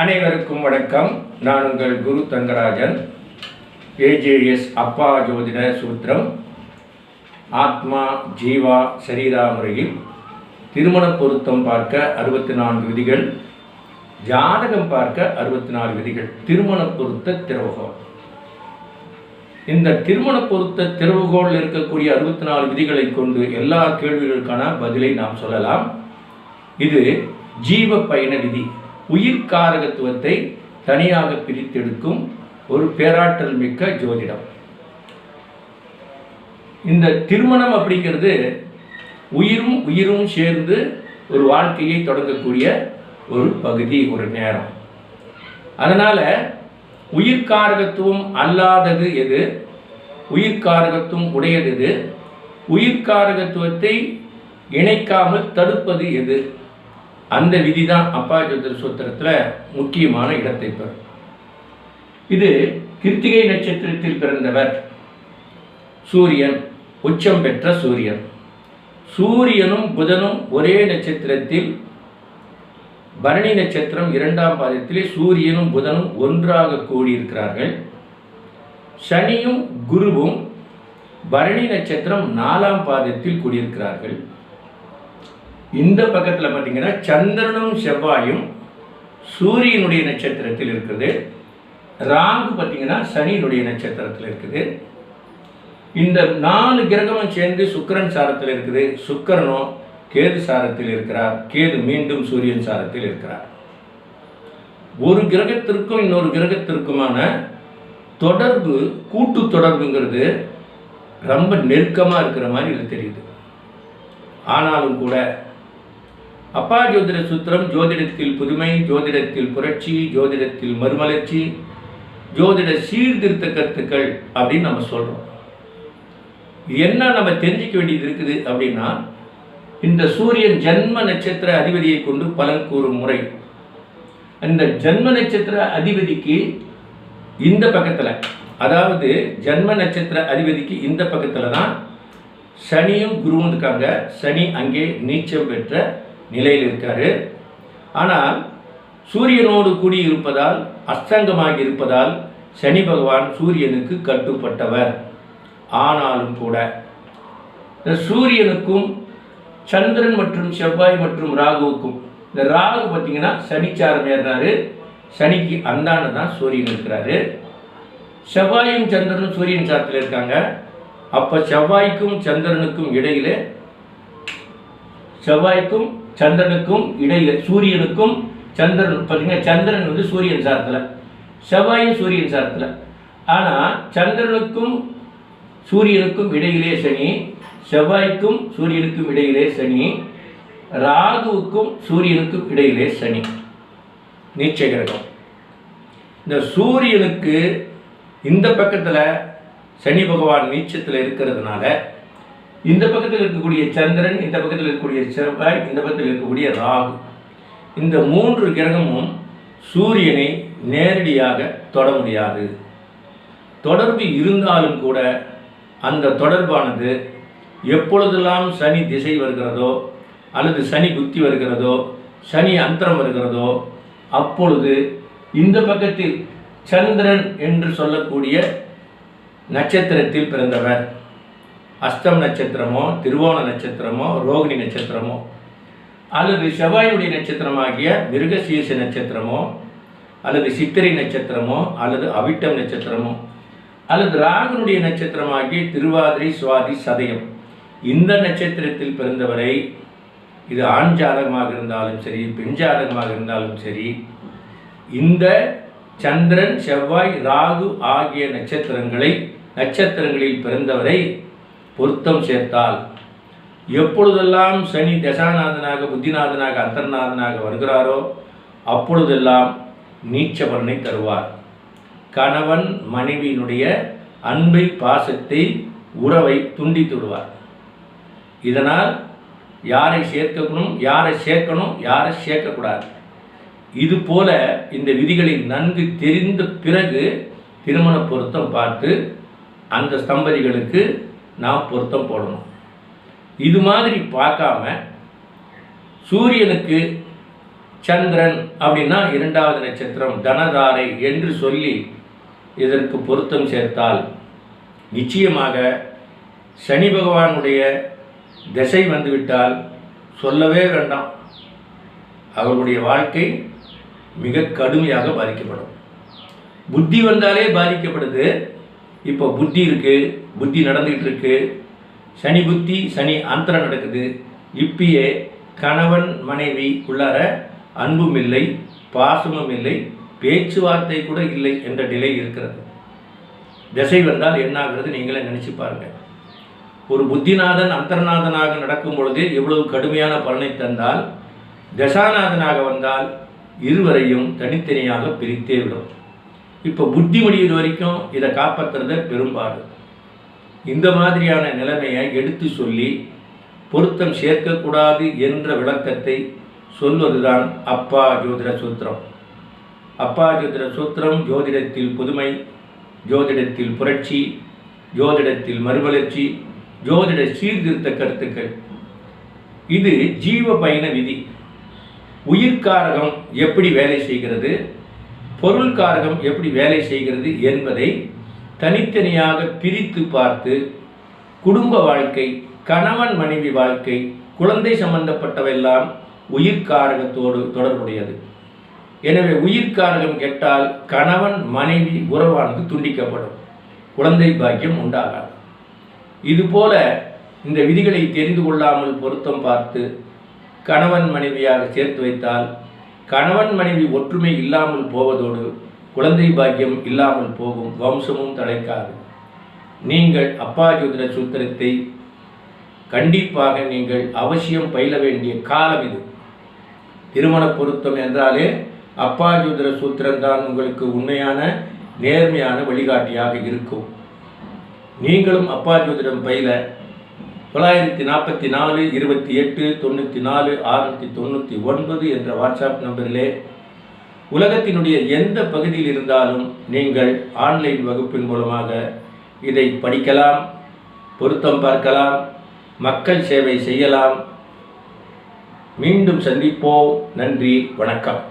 அனைவருக்கும் வணக்கம். நான் உங்கள் குரு தங்கராஜன். ஏஜேஎஸ் அப்பா ஜோதிட சூத்திரம். ஆத்மா ஜீவா சரீரா முறையில் திருமண பொருத்தம் பார்க்க அறுபத்தி நான்கு விதிகள். ஜாதகம் பார்க்க அறுபத்தி நாலு விதிகள். திருமண பொருத்த திறவுகோல் இந்த திருமண பொருத்த திறவுகோள் இருக்கக்கூடிய அறுபத்தி நாலு விதிகளை கொண்டு எல்லா கேள்விகளுக்கான பதிலை நாம் சொல்லலாம். இது ஜீவ பயண விதி. உயிர்காரகத்துவத்தை தனியாக பிரித்தெடுக்கும் ஒரு பேராற்றல் மிக்க ஜோதிடம். இந்த திருமணம் அப்படிங்கிறது உயிரும் உயிரும் சேர்ந்து ஒரு வாழ்க்கையை தொடங்கக்கூடிய ஒரு பகுதி ஒரு நேரம். அதனால உயிர்காரகத்துவம் அல்லாதது எது? உயிர்காரகத்துவம் உடையது எது? உயிர்காரகத்துவத்தை இணைக்காமல் தடுப்பது எது? அந்த விதி தான் அப்பா ஜோதிர சூத்திரத்தில் முக்கியமான இடத்தை பெறும். இது கிருத்திகை நட்சத்திரத்தில் பிறந்தவர் சூரியன் உச்சம் பெற்ற சூரியன். சூரியனும் புதனும் ஒரே நட்சத்திரத்தில் பரணி நட்சத்திரம் இரண்டாம் பாதத்திலே சூரியனும் புதனும் ஒன்றாக கூடியிருக்கிறார்கள். சனியும் குருவும் பரணி நட்சத்திரம் நாலாம் பாதத்தில் கூடியிருக்கிறார்கள். இந்த பக்கத்தில் பார்த்தீங்கன்னா சந்திரனும் செவ்வாயும் சூரியனுடைய நட்சத்திரத்தில் இருக்குது. ராகு பார்த்தீங்கன்னா சனியினுடைய நட்சத்திரத்தில் இருக்குது. இந்த நாலு கிரகமும் சேர்ந்து சுக்கிரன் சாரத்தில் இருக்குது. சுக்கிரனும் கேது சாரத்தில் இருக்கிறார். கேது மீண்டும் சூரியன் சாரத்தில் இருக்கிறார். ஒரு கிரகத்திற்கும் இன்னொரு கிரகத்திற்குமான தொடர்பு கூட்டு தொடர்புங்கிறது ரொம்ப நெருக்கமாக இருக்கிற மாதிரி இது தெரியுது. ஆனாலும் கூட அப்பா ஜோதிட சூத்திரம் ஜோதிடத்தில் புதுமை ஜோதிடத்தில் புரட்சி ஜோதிடத்தில் மறுமலர்ச்சி ஜோதிட சீர்திருத்த கருத்துக்கள் அப்படின்னு நம்ம சொல்கிறோம் என்ன நம்ம தெரிஞ்சிக்க வேண்டியது இருக்குது அப்படின்னா இந்த சூரியன் ஜன்ம நட்சத்திர அதிபதியை கொண்டு பலன் கூறும் முறை. அந்த ஜென்ம நட்சத்திர அதிபதிக்கு இந்த பக்கத்தில் அதாவது ஜன்ம நட்சத்திர அதிபதிக்கு இந்த பக்கத்தில் தான் சனியும் குருவும் இருக்காங்க. சனி அங்கே நீச்சம் பெற்ற நிலையில் இருக்கார். ஆனால் சூரியனோடு கூடி இருப்பதால் அஸ்தங்கமாகி இருப்பதால் சனி பகவான் சூரியனுக்கு கட்டுப்பட்டவர். ஆனாலும் கூட இந்த சூரியனுக்கும் சந்திரன் மற்றும் செவ்வாய் மற்றும் ராகுவுக்கும் இந்த ராகு பார்த்தீங்கன்னா சனிச்சாரம் ஏறுறாரு. சனிக்கு அந்தான தான் சூரியன் இருக்கிறாரு. செவ்வாயும் சந்திரனும் சூரியன் சாரத்தில் இருக்காங்க. அப்போ செவ்வாய்க்கும் சந்திரனுக்கும் இடையிலே செவ்வாய்க்கும் சந்திரனுக்கும் இடையில சூரியனுக்கும் சந்திரன் பார்த்தீங்கன்னா சந்திரன் வந்து சூரியன் சாரத்தில் செவ்வாயும் சூரியன் சாரத்தில். ஆனால் சந்திரனுக்கும் சூரியனுக்கும் இடையிலே சனி செவ்வாய்க்கும் சூரியனுக்கும் இடையிலே சனி ராகுவுக்கும் சூரியனுக்கும் இடையிலே சனி. நீச்ச கிரகம். இந்த சூரியனுக்கு இந்த பக்கத்தில் சனி பகவான் நீச்சத்தில் இருக்கிறதுனால இந்த பக்கத்தில் இருக்கக்கூடிய சந்திரன் இந்த பக்கத்தில் இருக்கக்கூடிய செவ்வாய் இந்த பக்கத்தில் இருக்கக்கூடிய ராகு. இந்த மூன்று கிரகமும் சூரியனை நேரடியாக தொட முடியாது. தொடர்பு இருந்தாலும் கூட அந்த தொடர்பானது எப்பொழுதெல்லாம் சனி திசை வருகிறதோ அல்லது சனி புத்தி வருகிறதோ சனி அந்தரம் வருகிறதோ அப்பொழுது இந்த பக்கத்தில் சந்திரன் என்று சொல்லக்கூடிய நட்சத்திரத்தில் பிறந்தவர். அஸ்தம் நட்சத்திரமோ திருவோண நட்சத்திரமோ ரோகிணி நட்சத்திரமோ அல்லது செவ்வாயுடைய நட்சத்திரமாகிய மிருகசீர்ஷ நட்சத்திரமோ அல்லது சித்திரை நட்சத்திரமோ அல்லது அவிட்டம் நட்சத்திரமோ அல்லது ராகனுடைய நட்சத்திரமாகிய திருவாதிரை சுவாதி சதயம். இந்த நட்சத்திரத்தில் பிறந்தவரை இது ஆண் ஜாதகமாக இருந்தாலும் சரி பெண் ஜாதகமாக இருந்தாலும் சரி இந்த சந்திரன் செவ்வாய் ராகு ஆகிய நட்சத்திரங்களை நட்சத்திரங்களில் பிறந்தவரை பொருத்தம் சேர்த்தால் எப்பொழுதெல்லாம் சனி தசாநாதனாக புத்திநாதனாக அந்தர்நாதனாக வருகிறாரோ அப்பொழுதெல்லாம் நீச்ச பலனை தருவார். கணவன் மனைவியினுடைய அன்பை பாசத்தை உறவை துண்டித்து விடுவார். இதனால் யாரை சேர்க்கணும் யாரை சேர்க்கணும் யாரை சேர்க்கக்கூடாது. இது போல இந்த விதிகளை நன்கு தெரிந்த பிறகு திருமண பொருத்தம் பார்த்து அந்த ஸ்தம்பதிகளுக்கு நாம் பொருத்தம் போடணும். இது மாதிரி பார்க்காம சூரியனுக்கு சந்திரன் அப்படின்னா இரண்டாவது நட்சத்திரம் தனதாரை என்று சொல்லி இதற்கு பொருத்தம் சேர்த்தால் நிச்சயமாக சனி பகவானுடைய திசை வந்துவிட்டால் சொல்லவே வேண்டாம். அவர்களுடைய வாழ்க்கை மிக கடுமையாக பாதிக்கப்படும். புத்தி வந்தாலே பாதிக்கப்படுது. இப்போ புத்தி இருக்குது புத்தி நடந்துக்கிட்டு இருக்கு சனி புத்தி சனி அந்தரம் நடக்குது. இப்பயே கணவன் மனைவி உள்ளார அன்பும் இல்லை பாசமும் இல்லை பேச்சுவார்த்தை கூட இல்லை என்ற நிலை இருக்கிறது. திசை வந்தால் என்ன ஆகுறது நீங்களே நினச்சி பாருங்கள் ஒரு புத்திநாதன் அந்தர்நாதனாக நடக்கும் பொழுது எவ்வளவு கடுமையான பலனை தந்தால் தசாநாதனாக வந்தால் இருவரையும் தனித்தனியாக பிரித்தே விடும். இப்போ புத்தி முடிகிற வரைக்கும் இதை காப்பாற்றுறத பெரும்பாடு. இந்த மாதிரியான நிலைமையை எடுத்து சொல்லி பொருத்தம் சேர்க்கக்கூடாது என்ற விளக்கத்தை சொல்வதுதான் அப்பா ஜோதிட சூத்திரம். அப்பா ஜோதிட சூத்திரம் ஜோதிடத்தில் புதுமை ஜோதிடத்தில் புரட்சி ஜோதிடத்தில் மறுமலர்ச்சி ஜோதிட சீர்திருத்த கருத்துக்கள். இது ஜீவ பயண விதி. உயிர்காரகம் எப்படி வேலை செய்கிறது? பொருள் காரகம் எப்படி வேலை செய்கிறது என்பதை தனித்தனியாக பிரித்து பார்த்து குடும்ப வாழ்க்கை கணவன் மனைவி வாழ்க்கை குழந்தை சம்பந்தப்பட்டவெல்லாம் உயிர்காரகத்தோடு தொடர்புடையது. எனவே உயிர்காரகம் கெட்டால் கணவன் மனைவி உறவானது துண்டிக்கப்படும். குழந்தை பாக்கியம் உண்டாகாது. இதுபோல இந்த விதிகளை தெரிந்து கொள்ளாமல் பொருத்தம் பார்த்து கணவன் மனைவியாக சேர்த்து வைத்தால் கணவன் மனைவி ஒற்றுமை இல்லாமல் போவதோடு குழந்தை பாக்கியம் இல்லாமல் போகும் வம்சமும் தடைக்காது நீங்கள் அப்பா ஜோதிட சூத்திரத்தை கண்டிப்பாக நீங்கள் அவசியம் பயில வேண்டிய காலம் இது. திருமண பொருத்தம் என்றாலே அப்பா ஜோதிட சூத்திரம் தான் உங்களுக்கு உண்மையான நேர்மையான வழிகாட்டியாக இருக்கும். நீங்களும் அப்பா ஜோதிடம் பயில தொள்ளாயிரத்தி நாற்பத்தி நாலு இருபத்தி எட்டு தொண்ணூற்றி நாலு ஆறுநூற்றி தொண்ணூற்றி ஒன்பது என்ற வாட்ஸ்அப் நம்பரிலே உலகத்தினுடைய எந்த பகுதியில் இருந்தாலும் நீங்கள் ஆன்லைன் வகுப்பின் மூலமாக இதை படிக்கலாம் பொருத்தம் பார்க்கலாம் மக்கள் சேவை செய்யலாம். மீண்டும் சந்திப்போம். நன்றி வணக்கம்.